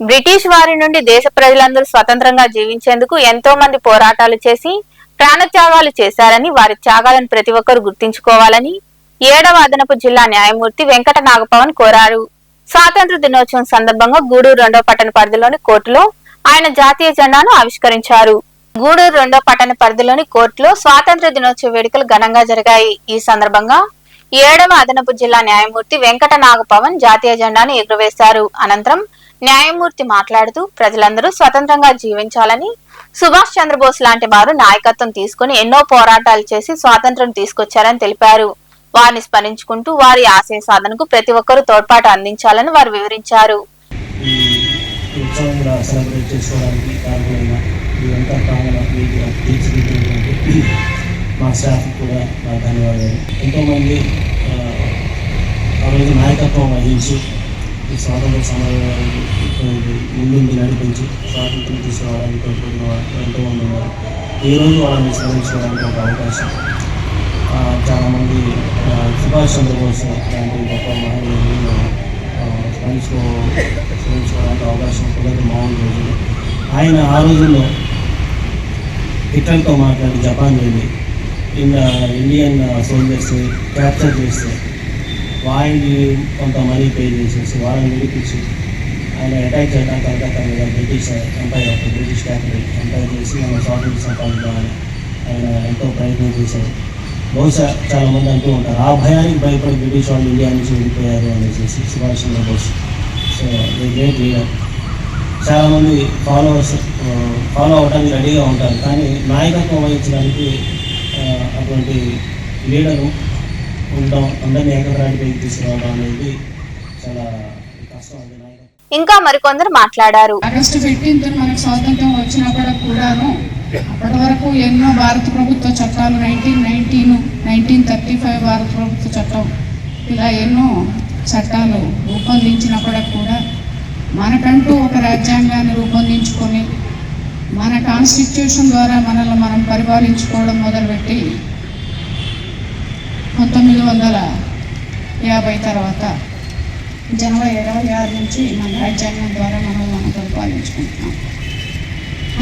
British వారి నుండి దేశ ప్రజలందరూ స్వతంత్రంగా జీవించేందుకు ఎంతో మంది పోరాటాలు చేసి ప్రాణత్యాగాలు చేశారని వారి త్యాగాలను ప్రతి ఒక్కరు గుర్తించుకోవాలని ఏడవ అదనపు జిల్లా న్యాయమూర్తి వెంకట నాగపవన్ కోరారు. స్వాతంత్ర దినోత్సవం సందర్భంగా గూడూరు రెండో పట్టణ పరిధిలోని కోర్టులో ఆయన జాతీయ జెండాను ఆవిష్కరించారు. గూడూరు రెండో పట్టణ పరిధిలోని కోర్టులో స్వాతంత్ర దినోత్సవ వేడుకలు ఘనంగా జరిగాయి. ఈ సందర్భంగా ఏడవ అదనపు జిల్లా న్యాయమూర్తి వెంకట నాగపవన్ జాతీయ జెండాను ఎగురవేశారు. అనంతరం న్యాయమూర్తి మాట్లాడుతూ ప్రజలందరూ స్వతంత్రంగా జీవించాలని సుభాష్ చంద్రబోస్ లాంటి వారు నాయకత్వం తీసుకుని ఎన్నో పోరాటాలు చేసి స్వాతంత్రం తీసుకొచ్చారని తెలిపారు. వారిని స్మరించుకుంటూ వారి ఆశయ సాధనకు ప్రతి ఒక్కరూ తోడ్పాటు అందించాలని వారు వివరించారు. మా స్టాఫ్ కూడా ధన్యవాదాలు. ఎంతోమంది ఆ రోజు నాయకత్వం వహించి ఈ స్వాతంత్ర సమరానికి ముందుండి నడిపించి స్వాతంత్రం తీసుకురావడానికి తోడ్పడిన ఎంతో మంది ఉన్నారు. ఈరోజు వాళ్ళని స్మరించుకోవడానికి ఒక అవకాశం? చాలామంది సుభాష్ చంద్రబోస్ లాంటి గొప్ప మహిళలు స్మరించుకో స్మరించుకోవడానికి అవకాశం కుదరదు మామూలు రోజులు ఆయన ఆ రోజుల్లో హిట్లర్తో మాట్లాడి జపాన్ వెళ్ళి ఇన్ ఇండియన్ సోల్జర్స్ క్యాప్చర్ చేస్తే వాళ్ళకి కొంత మనీ పే చేసేసి వాళ్ళని విడిపించి ఆయన అటాక్ చేయడం కలకత్తా మీద బ్రిటిష్ ఎంపైర్ అప్పుడు బ్రిటిష్ క్యాపిటల్ ఎంపైర్ చేసి మన స్వాతంత్ర సంపాదించాలని ఆయన ఎంతో ప్రయత్నం చేశారు. బహుశా చాలామంది అంటూ ఉంటారు ఆ భయానికి భయపడి బ్రిటిష్ వాళ్ళు ఇండియా నుంచి వెళ్ళిపోయారు అనేసి Subhash Chandrabose so the great leader చాలామంది ఫాలోవర్స్ ఫాలో అవడానికి రెడీగా ఉంటారు కానీ నాయకత్వం వహించడానికి అటువంటి లీడరు ఉండడం అందరినీ ఏకత్రాటిపైకి తీసుకురావడం అనేది చాలా కష్టం అండి నాయకత్వం ఇంకా మరికొందరు మాట్లాడారు. ఆగస్టు ఫిఫ్టీన్త్ మనకు స్వాతంత్రం వచ్చినప్పటికి కూడాను అప్పటి వరకు ఎన్నో భారత ప్రభుత్వ చట్టాలు nineteen nineteen nineteen thirty five భారత ప్రభుత్వ చట్టం ఇలా ఎన్నో చట్టాలు రూపొందించినప్పటికి కూడా మనకంటూ ఒక రాజ్యాంగాన్ని రూపొందించుకొని మన కాన్స్టిట్యూషన్ ద్వారా మనల్ని మనం పరిపాలించుకోవడం మొదలుపెట్టి పంతొమ్మిది వందల యాభై తర్వాత జనవరి ఇరవై ఆరు నుంచి మన రాజ్యాంగం ద్వారా మనం మనం పరిపాలించుకుంటున్నాం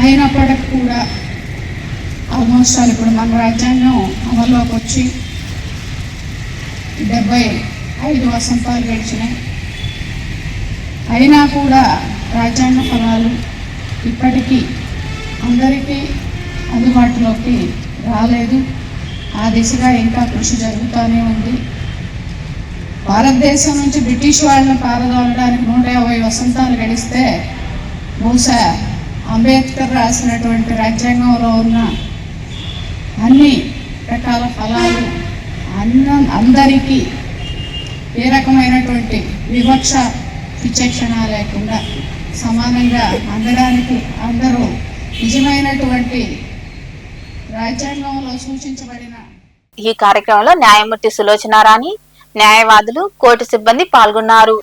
అయినప్పటికి కూడా ఆల్మోస్ట్ ఆల్ ఇప్పుడు మన రాజ్యాంగం అమల్లోకి వచ్చి డెబ్బై ఐదు వసంతాలు గడిచినాయి. అయినా కూడా రాజ్యాంగ ఫలాలు ఇప్పటికీ అందరికీ అందుబాటులోకి రాలేదు. ఆ దిశగా ఇంకా కృషి జరుగుతూనే ఉంది. భారతదేశం నుంచి బ్రిటిష్ వాళ్ళని పారదోలడానికి నూట యాభై వసంతాలు గడిస్తే బహుశా అంబేద్కర్ రాసినటువంటి రాజ్యాంగంలో ఉన్న అన్ని రకాల ఫలాలు అన్న అందరికీ ఏ రకమైనటువంటి వివక్ష విచక్షణ లేకుండా సమానంగా అందడానికి అందరూ నిజమైనటువంటి రాజ్యాంగంలో సూచించబడిన ఈ కార్యక్రమంలో న్యాయమూర్తి సులోచనారాణి న్యాయవాదులు కోర్టు సిబ్బంది పాల్గొన్నారు.